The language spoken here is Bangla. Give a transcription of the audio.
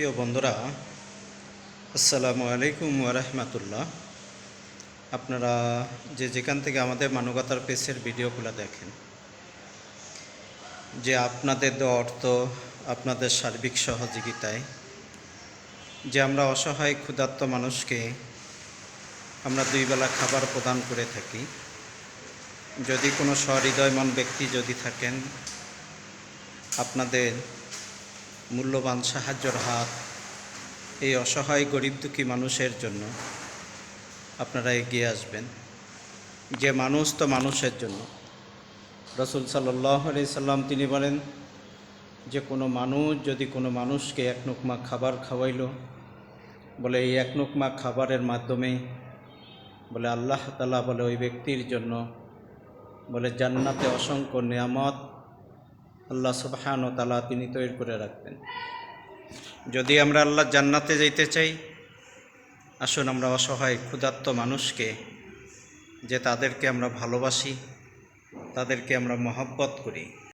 প্রিয় বন্ধুরা, আসসালামু আলাইকুম ওরহমতুল্লাহ আপনারা যে যেখান থেকে আমাদের মানবতার পেসের ভিডিওগুলো দেখেন, যে আপনাদের দেওয়া অর্থ, আপনাদের সার্বিক সহযোগিতায় যে আমরা অসহায়, ক্ষুধার্ত মানুষকে আমরা দুই বেলা খাবার প্রদান করে থাকি, যদি কোনো সহৃদয়মান ব্যক্তি যদি থাকেন, আপনাদের মূল্যবান সাহায্যর হাত এই অসহায় গরিব দুঃখী মানুষের জন্য আপনারা এগিয়ে আসবেন। যে মানুষ তো মানুষের জন্য। রসুল সাল্লাহ সাল্লাম তিনি বলেন, যে কোনো মানুষ যদি কোনো মানুষকে এক নোকমা খাবার খাওয়াইল, বলে এই এক নোকমা খাবারের মাধ্যমে, বলে আল্লাহ তালা বলে ওই ব্যক্তির জন্য, বলে জান্নাতে অসংখ্য নিয়ামত আল্লাহ সুবাহান ও তালা তিনি তৈরি করে রাখবেন। যদি আমরা আল্লাহ জান্নাতে যেতে চাই, আসুন আমরা অসহায়, ক্ষুধার্ত মানুষকে যে তাদেরকে আমরা ভালোবাসি, তাদেরকে আমরা মহব্বত করি।